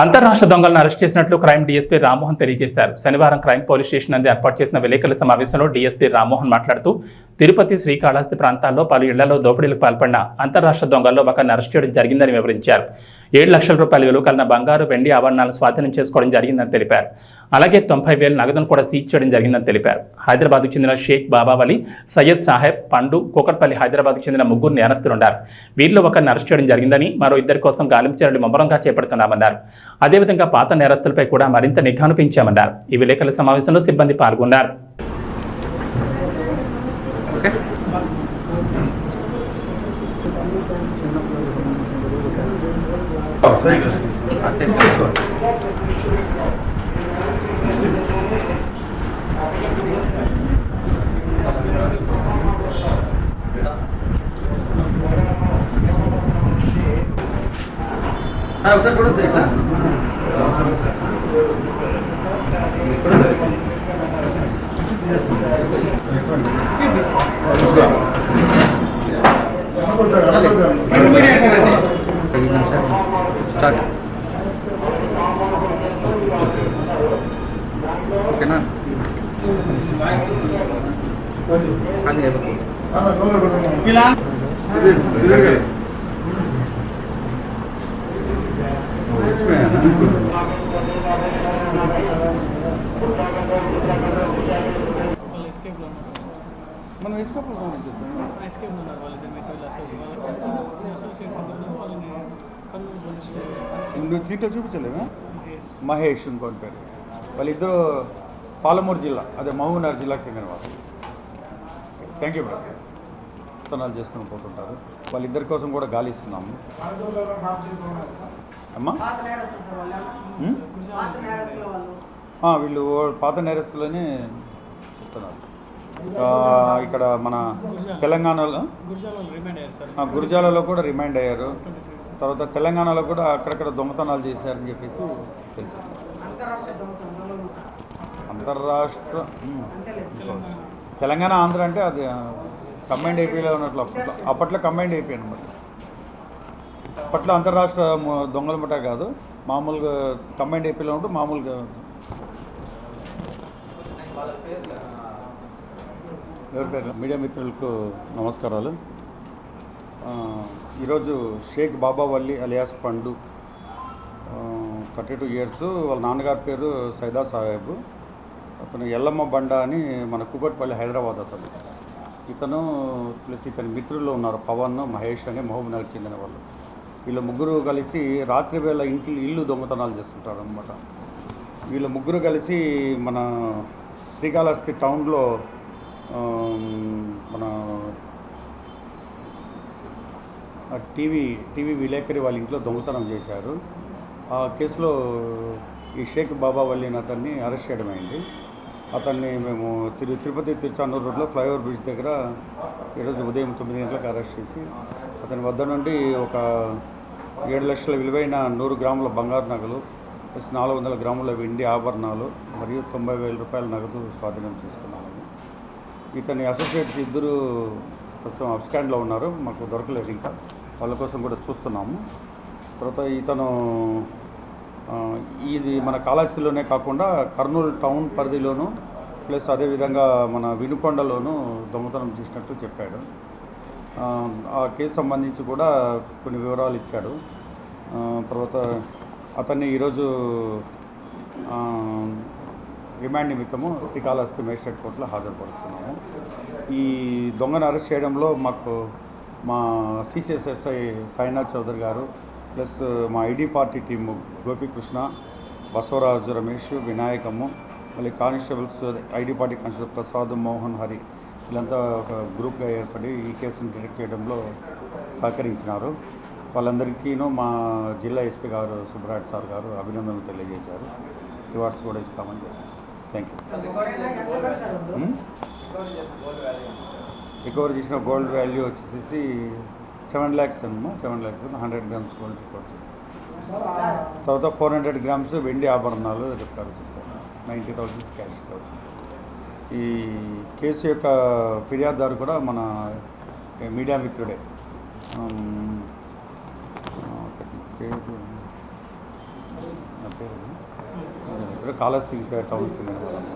అంతర్రాష్ట్ర దొంగలను అరెస్ట్ చేసినట్లు క్రైమ్ డీఎస్పీ రామ్మోహన్ తెలియజేశారు. శనివారం క్రైమ్ పోలీస్ స్టేషన్ నందు ఏర్పాటు చేసిన విలేకరుల సమావేశంలో డీఎస్పీ రామ్మోహన్ మాట్లాడుతూ తిరుపతి శ్రీకాళహస్తి ప్రాంతాల్లో పలు ఇళ్ళలో దోపిడీలకు పాల్పడిన అంతర్రాష్ట్ర దొంగల్లో ఒకరిని అరెస్ట్ చేయడం జరిగిందని వివరించారు. ఏడు లక్షల రూపాయల విలువ కలిగిన బంగారు వెండి ఆభరణాలను స్వాధీనం చేసుకోవడం జరిగిందని తెలిపారు. అలాగే తొంభై వేల నగదును కూడా సీజ్ చేయడం జరిగిందని తెలిపారు. హైదరాబాద్కు చెందిన షేక్ బాబావలి సయ్యద్ సాహెబ్ పండు కోకట్పల్లి హైదరాబాద్కు చెందిన ముగ్గురు నేరస్తులున్నారు వీరిలో ఒకరిని అరెస్ట్ చేయడం జరిగిందని మరో ఇద్దరి కోసం గాలింపు చర్యలు ముమ్మరంగా చేపడుతున్నామన్నారు. అదేవిధంగా పాత నేరస్తులపై కూడా మరింత నిఘాను పెంచామన్నారు ఈ విలేకరుల సమావేశంలో సిబ్బంది పాల్గొన్నారు. సార్ ఒకసారి చూడండి సార్ ఇట్లా స్టార్ట్. ఓకేనా? ఖాళీ అయిపోతుంది వాళ్ళు escape లో ఉన్నారు. మనం వేసుకోవాలి Escape లో ఉన్నారు వాళ్ళిద్దరు మిగతా వీళ్ళ associates. వాళ్ళ. associates అందరూ వాళ్ళని కర్నూలు పోలీసులు arrest చేశారు. నువ్వు చీట్లో చూపించలేదా. మహేష్. ఇంకోటి పేరు. వాళ్ళిద్దరు పాలమూరు జిల్లా అదే మహబూబ్నగర్ జిల్లాకు చెందిన వాళ్ళు. థ్యాంక్ యూ బ్రదర్ విత్తనాలు చేసుకుని పోతుంటారు. వాళ్ళిద్దరి కోసం కూడా గాలి ఇస్తున్నాము అమ్మా? వీళ్ళు పాత నేరస్తులని చెప్తున్నారు. ఇక్కడ మన తెలంగాణలో గుర్జాలలో రిమైండ్ అయ్యారు సార్. ఆ, గురిజాలలో కూడా రిమైండ్ అయ్యారు. తర్వాత తెలంగాణలో కూడా అక్కడక్కడ దొంగతనాలు చేశారని చెప్పేసి తెలిసింది అంతర్రాష్ట్ర తెలంగాణ ఆంధ్ర అంటే అది కంబైండ్ అయిపోయేలా ఉన్నట్లు అప్పట్లో. అప్పట్లో కంబైండ్ అయిపోయాను అనమాట అప్పట్లో అంతర్రాష్ట్ర దొంగల ముఠా కాదు. మామూలుగా కంబైండ్ ఏపీలో ఉంటూ మామూలుగా ఎవరి పేరు? మీడియా మిత్రులకు నమస్కారాలు. ఈరోజు Shaik Baba Valli alias Pandu thirty two years. వాళ్ళ నాన్నగారి పేరు సైదా సాహెబ్. అతను ఎల్లమ్మ బండ అని మన కుకట్పల్లి హైదరాబాద్ అతను. ఇతను ప్లస్ ఇతని మిత్రులు ఉన్నారు పవన్ మహేష్ అని మహబూబ్నగర్ చెందిన వాళ్ళు. వీళ్ళ ముగ్గురు కలిసి రాత్రి వేళ ఇంట్లో ఇల్లు దొంగతనాలు చేస్తుంటారు అనమాట వీళ్ళ ముగ్గురు కలిసి మన శ్రీకాళహస్తి టౌన్లో మన టీవీ టీవీ విలేకరి వాళ్ళ ఇంట్లో దొంగతనం చేశారు. ఆ కేసులో ఈ షేక్ బాబా వల్లిని అతన్ని అరెస్ట్ చేయడమైంది. అతన్ని మేము తిరు తిరుపతి తిరుచానూరు రోడ్లో ఫ్లైఓవర్ బ్రిడ్జ్ దగ్గర ఈరోజు ఉదయం తొమ్మిది గంటలకు అరెస్ట్ చేసి అతని వద్ద నుండి ఒక ఏడు లక్షల విలువైన నూరు గ్రాముల బంగారు నగలు ప్లస్ నాలుగు వందల గ్రాముల వెండి ఆభరణాలు మరియు తొంభై వేల రూపాయల నగదు స్వాధీనం చేసుకున్నాము. ఇతని అసోసియేట్స్ ఇద్దరు ప్రస్తుతం అబ్స్కాండ్లో ఉన్నారు మాకు దొరకలేదు ఇంకా. వాళ్ళ కోసం కూడా చూస్తున్నాము. తర్వాత ఇతను ఇది మన కాళహస్తిలోనే కాకుండా కర్నూలు టౌన్ పరిధిలోను ప్లస్ అదేవిధంగా మన వినుకొండలోను దొంగతనం చేసినట్టు చెప్పాడు. ఆ, కేసు సంబంధించి కూడా కొన్ని వివరాలు ఇచ్చాడు. తర్వాత అతన్ని ఈరోజు రిమాండ్ నిమిత్తము శ్రీకాళహస్తి మేజిస్ట్రేట్ కోర్టులో హాజరుపరుస్తున్నాము. ఈ దొంగను అరెస్ట్ చేయడంలో మాకు మా సిసిఎస్ఎస్ఐ సాయినాథ్ చౌదరి గారు ప్లస్ మా ID party team Gopikrishna Basavaraju Ramesh Vinayakamu మళ్ళీ constables ID party constable Prasad Mohan Hari వీళ్ళంతా ఒక గ్రూప్గా ఏర్పడి ఈ కేసును డిటెక్ట్ చేయడంలో సహకరించినారు. వాళ్ళందరికీను మా జిల్లా ఎస్పీ గారు సుబ్రాట్ సార్ గారు అభినందనలు తెలియజేశారు. రివార్డ్స్ కూడా ఇస్తామని చెప్పారు. థ్యాంక్ యూ రికవర్ చేసిన గోల్డ్ వాల్యూ వచ్చేసి సెవెన్ ల్యాక్స్ అన్నమా seven lakhs hundred grams gold recover చేశారు. తర్వాత ఫోర్ హండ్రెడ్ గ్రామ్స్ వెండి ఆభరణాలు రికవర్ చేశారు. నైంటీ థౌసండ్స్ క్యాష్ రికవర్ చేశారు. ఈ కేసు యొక్క ఫిర్యాదుదారు కూడా మన మీడియా మిత్రుడే. పేరు కాళహస్తి టౌన్ చెందిన వాళ్ళము